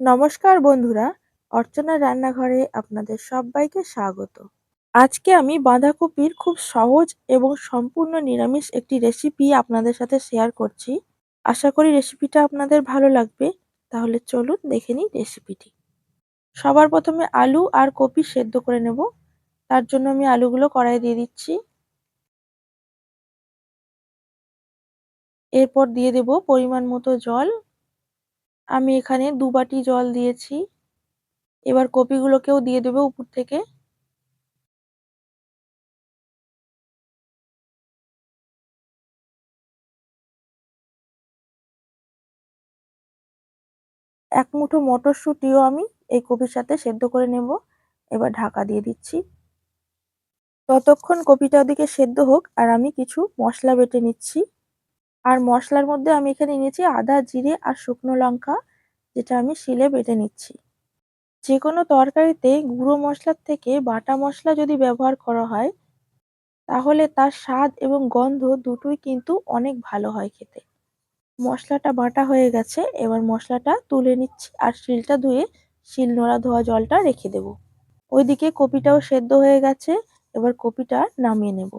নমস্কার বন্ধুরা অর্চনার রান্নাঘরে আপনাদের সবাইকে স্বাগত। আজকে আমি বাঁধাকপির খুব সহজ এবং সম্পূর্ণ নিরামিষ একটি রেসিপি আপনাদের সাথে শেয়ার করছি। আশা করি রেসিপিটা আপনাদের ভালো লাগবে, তাহলে চলুন দেখে নিই রেসিপিটি সবার প্রথমে আলু আর কপি সেদ্ধ করে নেব। তার জন্য আমি আলুগুলো কড়াই দিয়ে দিচ্ছি। এরপর দিয়ে দেব পরিমাণ মতো জল। আমি এখানে দু বাটি জল দিয়েছি। এবার কপিগুলোকেও দিয়ে দেবো উপর থেকে। এক মুঠো মটরশুঁটিও আমি এই কপির সাথে সেদ্ধ করে নেব। এবার ঢাকা দিয়ে দিচ্ছি। ততক্ষণ কপিটা ওদিকে সেদ্ধ হোক আর আমি কিছু মশলা বেটে নিচ্ছি। আর মশলার মধ্যে আমি এখানে নিয়েছি আদা, জিরে আর শুকনো লঙ্কা, যেটা আমি শিলে বেটে নিচ্ছি। যে কোনো তরকারিতে গুঁড়ো মশলার থেকে বাটা মশলা যদি ব্যবহার করা হয়, তাহলে তার স্বাদ এবং গন্ধ দুটোই কিন্তু অনেক ভালো হয় খেতে। মশলাটা বাটা হয়ে গেছে, এবার মশলাটা তুলে নিচ্ছি আর শিলটা ধুয়ে শিল নোড়া ধোয়া জলটা রেখে দেব। ওইদিকে কপিটাও সেদ্ধ হয়ে গেছে, এবার কপিটা নামিয়ে নেব।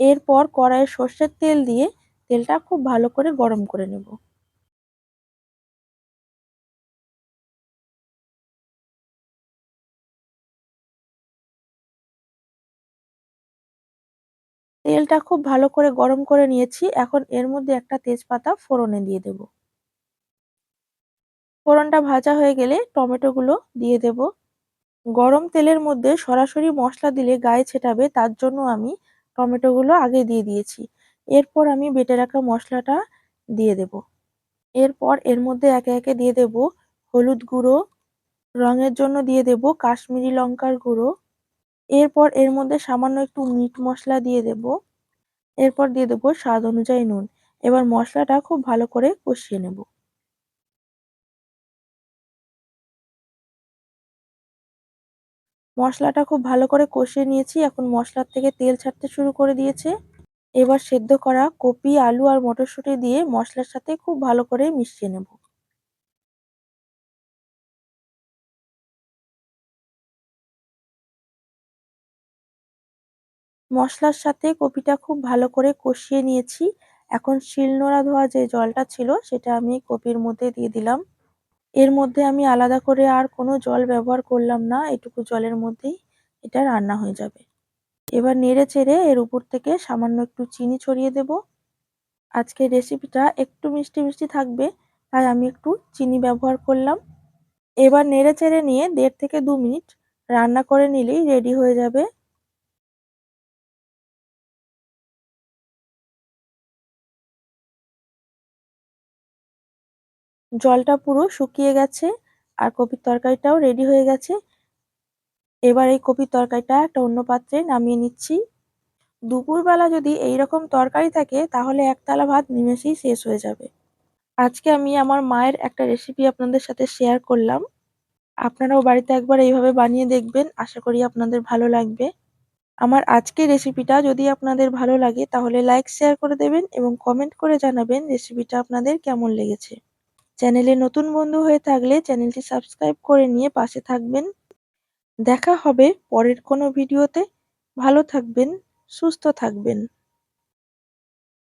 এরপর কড়াইয়ে সর্ষের তেল দিয়ে তেলটা খুব ভালো করে গরম করে নেব। তেলটা খুব ভালো করে গরম করে নিয়েছি। এখন এর মধ্যে একটা তেজপাতা ফোড়নে দিয়ে দেব। ফোড়নটা ভাজা হয়ে গেলে টমেটোগুলো দিয়ে দেব। গরম তেলের মধ্যে সরাসরি মশলা দিলে গায়ে ছেটাবে, তার জন্য আমি টমেটোগুলো আগে দিয়ে দিয়েছি। এরপর আমি বেটে রাখা মশলাটা দিয়ে দেব। এরপর এর মধ্যে একে একে দিয়ে দেব হলুদ গুঁড়ো, রঙের জন্য দিয়ে দেব কাশ্মীরি লঙ্কার গুঁড়ো। এরপর এর মধ্যে সামান্য একটু মিট মশলা দিয়ে দেব। এরপর দিয়ে দেবো স্বাদ অনুযায়ী নুন। এবার মশলাটা খুব ভালো করে কষিয়ে নেব। মশলাটা খুব ভালো করে কষিয়ে নিয়েছি। এখন মশলার থেকে তেল ছাড়তে শুরু করে দিয়েছে। এবার সেদ্ধ করা কপি, আলু আর মটরশুঁটি দিয়ে মশলার সাথে খুব ভালো করে মিশিয়ে নেব। মশলার সাথে কপিটা খুব ভালো করে কষিয়ে নিয়েছি। এখন শিলনোড়া ধোয়া যে জলটা ছিল, সেটা আমি কপির মধ্যে দিয়ে দিলাম। এর মধ্যে আমি আলাদা করে আর কোনো জল ব্যবহার করলাম না, এটুকু জলের মধ্যেই এটা রান্না হয়ে যাবে। এবার নেড়ে চেড়ে এর উপর থেকে সামান্য একটু চিনি ছড়িয়ে দেব। আজকের রেসিপিটা একটু মিষ্টি মিষ্টি থাকবে, তাই আমি একটু চিনি ব্যবহার করলাম। এবার নেড়ে চেড়ে নিয়ে দেড় থেকে দু মিনিট রান্না করে নিলেই রেডি হয়ে যাবে। জলটা পুরো শুকিয়ে গেছে আর কপির তরকারিটাও রেডি হয়ে গেছে। এবার এই কপির তরকারিটা একটা অন্য পাত্রে নামিয়ে নিচ্ছি। দুপুরবেলা যদি এই রকম তরকারি থাকে, তাহলে একতলা ভাত নিমেষেই শেষ হয়ে যাবে। আজকে আমি আমার মায়ের একটা রেসিপি আপনাদের সাথে শেয়ার করলাম। আপনারাও বাড়িতে একবার এইভাবে বানিয়ে দেখবেন। আশা করি আপনাদের ভালো লাগবে। আমার আজকের রেসিপিটা যদি আপনাদের ভালো লাগে, তাহলে লাইক শেয়ার করে দেবেন এবং কমেন্ট করে জানাবেন রেসিপিটা আপনাদের কেমন লেগেছে। চ্যানেলে নতুন বন্ধু হয়ে থাকলে চ্যানেলটি সাবস্ক্রাইব করে নিয়ে পাশে থাকবেন। দেখা হবে পরের কোনো ভিডিওতে। ভালো থাকবেন, সুস্থ থাকবেন।